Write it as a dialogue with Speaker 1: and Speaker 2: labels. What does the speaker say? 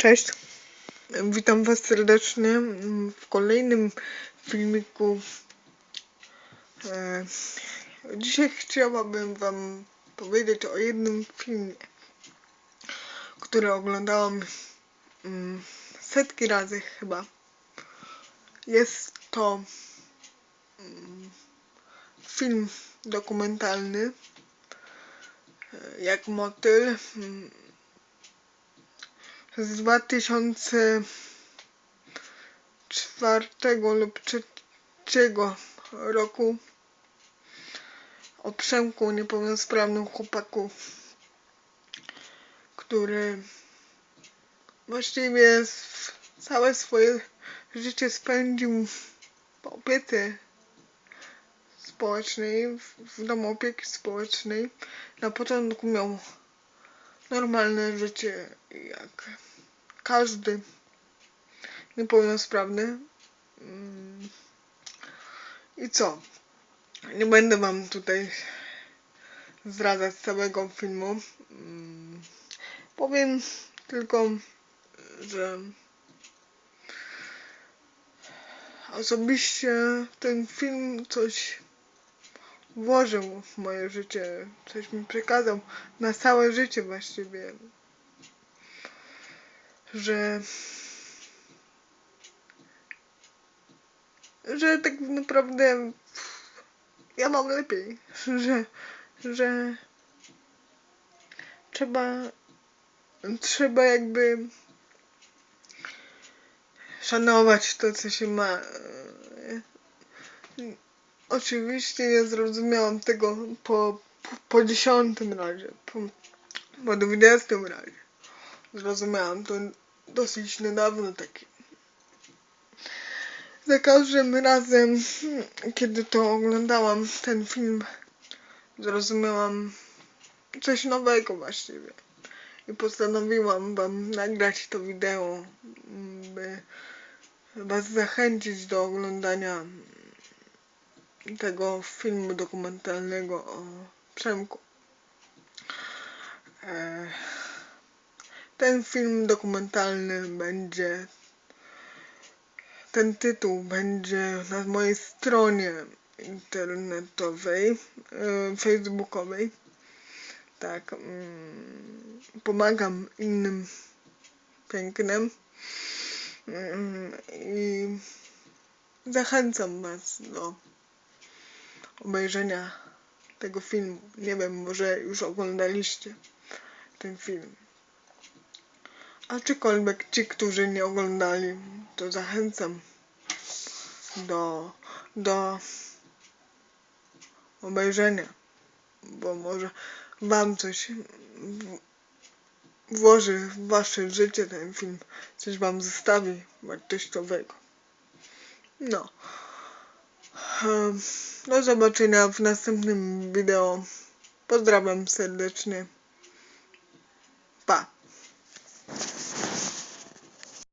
Speaker 1: Cześć, witam Was serdecznie w kolejnym filmiku. E, Dzisiaj chciałabym Wam powiedzieć o jednym filmie, który oglądałam mm, setki razy chyba. Jest to mm, film dokumentalny e, jak motyl mm, z 2004 lub 2003 roku o Przemku niepełnosprawnym chłopaku, który właściwie całe swoje życie spędził w opiece społecznej, w domu opieki społecznej. Na początku miał normalne życie jak każdy niepełnosprawny. Mm. I co? Nie będę wam tutaj zdradzać całego filmu. Mm. Powiem tylko, że osobiście ten film coś włożył w moje życie, coś mi przekazał na całe życie właściwie, że że tak naprawdę ja mam lepiej, że że trzeba trzeba jakby szanować to, co się ma. Oczywiście nie zrozumiałam tego po, po, po dziesiątym razie, po, po dwudziestym razie. Zrozumiałam to dosyć niedawno taki. Za każdym razem, kiedy to oglądałam ten film, zrozumiałam coś nowego właściwie. I postanowiłam wam nagrać to wideo, by was zachęcić do oglądania tego filmu dokumentalnego o Przemku. E, Ten film dokumentalny będzie, ten tytuł będzie na mojej stronie internetowej, e, facebookowej. Tak, mm, pomagam innym pięknym Mm, i zachęcam was do obejrzenia tego filmu. Nie wiem, może już oglądaliście ten film. Aczkolwiek ci, którzy nie oglądali, to zachęcam do, do obejrzenia, bo może wam coś włoży w wasze życie ten film, coś wam zostawi wartościowego. No. Do zobaczenia w następnym wideo. Pozdrawiam serdecznie.